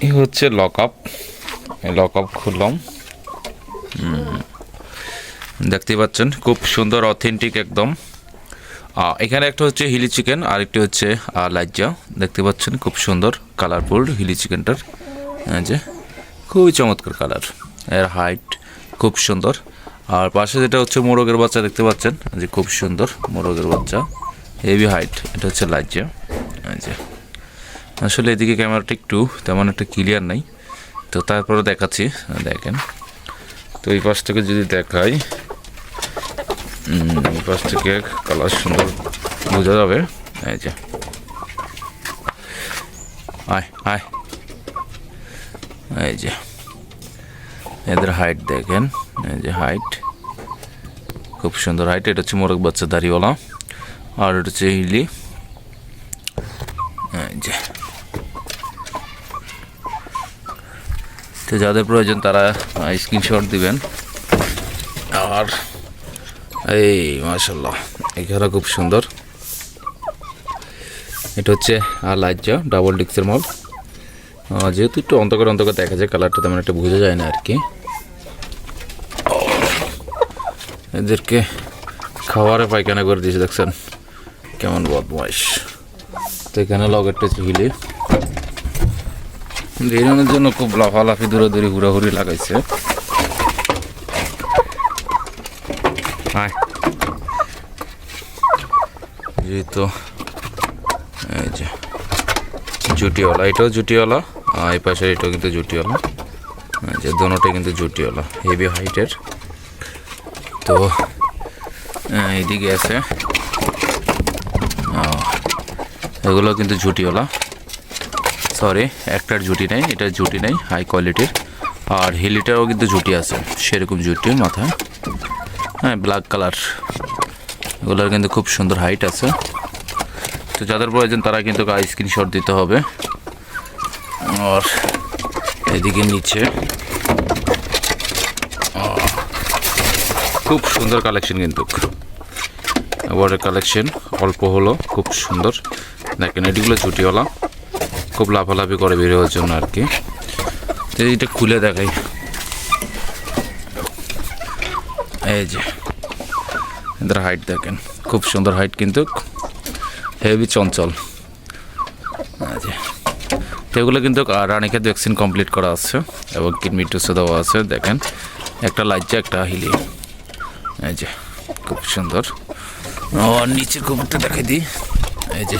এই হচ্ছে lock up lock up খুললাম। হুম। দেখতেই পাচ্ছেন, খুব সুন্দর অথেন্টিক একদম। এখানে একটা হচ্ছে হিলি চিকেন আর একটি হচ্ছে লাজ্জা দেখতে পাচ্ছেন, খুব সুন্দর কালারফুল হিলি চিকেনটার। যে, খুবই চমৎকার কালারের হাইট খুব সুন্দর। আর পাশে যেটা হচ্ছে মোরগের বাচ্চা, দেখতে পাচ্ছেন? যে, খুব সুন্দর মোরগের বাচ্চা। হেভি হাইট এটা হচ্ছে যে আসলে এদিকে ক্যামেরাটা একটু তেমন একটা ক্লিয়ার নাই। তো তারপরে দেখাচ্ছি, দেখেন। তো এই পাশ থেকে যদি দেখাই এই পাশ থেকে কালার সুন্দর বোঝা যাবে। এই যে। আয় আয়। এই যে। এদের হাইট দেখেন। এই যে হাইট খুব সুন্দর হাইট এটা হচ্ছে মোরগ বাচ্চা দাড়িওয়ালা। আর এটা হচ্ছে হিলি। এই যে। তো যাদের প্রয়োজন তারা স্ক্রিনশট দিবেন। আর, এই মাশাল্লাহ এখানে খুব সুন্দর। এটা হচ্ছে লাজ্জা ডাবল ডিক্সের মল যেহেতু একটু অন্ধকার অন্ধকার দেখা যায় কালারটা তেমন একটা বোঝা যায় না আর কি এদেরকে খাওয়ারে পায়খানা করে দিয়েছে, দেখছেন? কেমন বদমাইশ। তো এখানে লগেরটা হচ্ছে হিলি বেরোনোর জন্য খুব লাফালাফি দূরে দূরে ঘুরাঘুরি লাগাইছে। যেহেতু এই যে, জুটিওয়ালা, এটাও জুটিওয়ালা এই পাশে এটাও কিন্তু জুটিওয়ালা। যে দোনোটাই কিন্তু জুটিওয়ালা হেভি হাইটের তো, এইদিকে আছে। এগুলো কিন্তু জুটিওয়ালা। সরি একটার জুটি নেই, এটার জুটি নেই হাই কোয়ালিটির আর হিলিটারও কিন্তু জুটি আছে, সেরকম জুটি মাথায়। হ্যাঁ ব্ল্যাক কালার এগুলোর কিন্তু খুব সুন্দর হাইট আছে। তো যাদের প্রয়োজন, তারা কিন্তু স্ক্রিনশট দিতে হবে। আর এদিকে নিচে খুব সুন্দর কালেকশন কিন্তু। এবারের কালেকশন অল্প হলো, খুব সুন্দর। দেখেন এটিগুলো জুটিওয়ালা। খুব লাফালাফি করে বের হওয়ার জন্য আর কি। তো এইটা খুলে দেখাই। এই যে, এদের হাইট দেখেন। খুব সুন্দর হাইট কিন্তু হেভি চঞ্চল। এগুলো কিন্তু রানীক্ষেত ভ্যাকসিন কমপ্লিট করা আছে এবং কিডনি টুসে দেওয়া আছে। দেখেন, একটা লাজ্জা একটা হিলি। এই যে, খুব সুন্দর। আর নিচে কুকুরটা দেখাই দিই। এই যে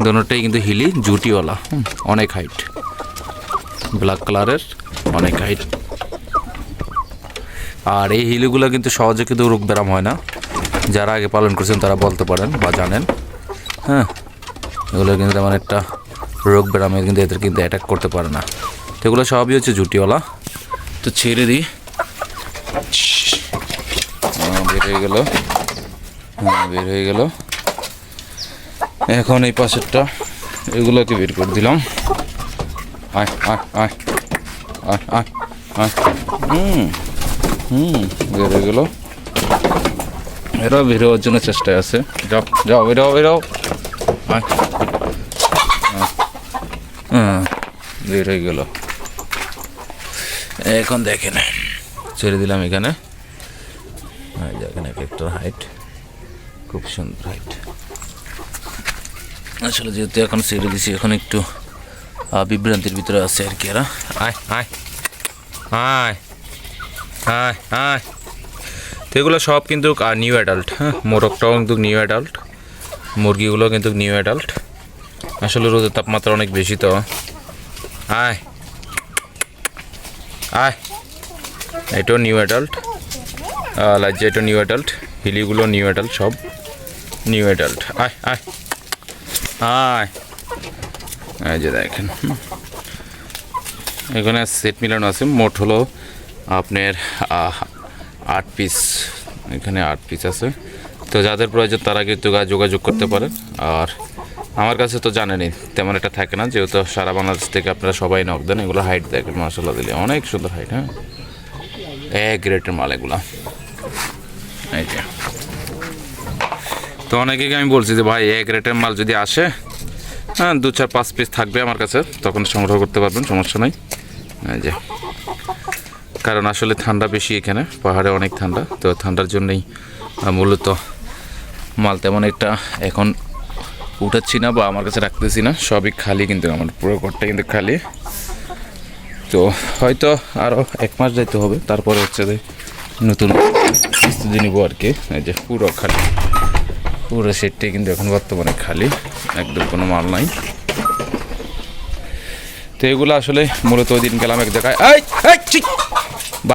দোনোটাই কিন্তু হিলি জুটিওয়ালা অনেক হাইট ব্ল্যাক কালারের অনেক হাইট আর এই হিলিগুলো কিন্তু সহজে কিন্তু রোগ ব্যারাম হয় না। যারা আগে পালন করছেন তারা বলতে পারেন বা জানেন। হ্যাঁ এগুলো কিন্তু তেমন একটা রোগ ব্যারামে কিন্তু এদের কিন্তু অ্যাটাক করতে পারে না। তো এগুলো সবই হচ্ছে জুটিওয়ালা। তো ছেড়ে দিই। বের হয়ে গেল। হ্যাঁ, বের হয়ে গেল। এখন এই পাশেরটা এগুলোকে বের করে দিলাম। আয় আয় আয় আয় আয় আয়। হুম হুম এরাও বের হওয়ার জন্য চেষ্টায় আছে। যাও যাও বেরাও বেরাও আয়। হ্যাঁ বের হয়ে গেল। এখন দেখেন, ছেড়ে দিলাম এখানে। এখানে হাইট খুব সুন্দর হাইট আসলে যেহেতু এখন ছেড়ে দিছি, এখন একটু বিভ্রান্তির ভিতরে আছে আর কি এরা। আয় আয়। আয় আয় এগুলো সব কিন্তু নিউ অ্যাডাল্ট হ্যাঁ? মোরগটাও কিন্তু নিউ অ্যাডাল্ট মুরগিগুলো কিন্তু নিউ অ্যাডাল্ট আসলে রোদের তাপমাত্রা অনেক বেশি তো। আয়। আয়। এটাও নিউ অ্যাডাল্ট লাজ্জা এটা নিউ অ্যাডাল্ট হিলিগুলো নিউ অ্যাডাল্ট সব নিউ অ্যাডাল্ট আয় আয়। আয় এই যে দেখেন। এখানে সেট মিলানো আছে। মোট হলো আপনার আট পিস এখানে আট পিস আছে। তো যাদের প্রয়োজন তারা কিন্তু যোগাযোগ করতে পারেন আর আমার কাছে তো জানেনই, তেমন একটা থাকে না। যেহেতু সারা বাংলাদেশ থেকে আপনারা সবাই নক দেন, এগুলো হাইট দেখেন মাসাল্লাহ দিলে অনেক সুন্দর হাইট হ্যাঁ? এক গ্রেটের মাল এগুলা। এই যে। তো অনেকে আমি বলছি যে, ভাই, এক রেটের মাল যদি আসে হ্যাঁ দু চার পাঁচ পিস থাকবে আমার কাছে, তখন সংগ্রহ করতে পারবেন, সমস্যা নাই। যে। কারণ আসলে ঠান্ডা বেশি এখানে, পাহাড়ে অনেক ঠান্ডা, তো ঠান্ডার জন্যই মূলত মাল তেমন একটা এখন উঠাচ্ছি না বা আমার কাছে রাখতেছি না, সবই খালি কিন্তু, আমার পুরো ঘরটা কিন্তু খালি। তো হয়তো আরও এক মাস যাইতে হবে, তারপরে হচ্ছে যে নতুন কিস্তি নিব আর কি, এই যে পুরো খালি। পুরো সেটটি কিন্তু এখন বর্তমানে খালি, একদম কোনো মাল নাই তো এগুলো আসলে মূলত ওই দিন গেলাম এক জায়গায়!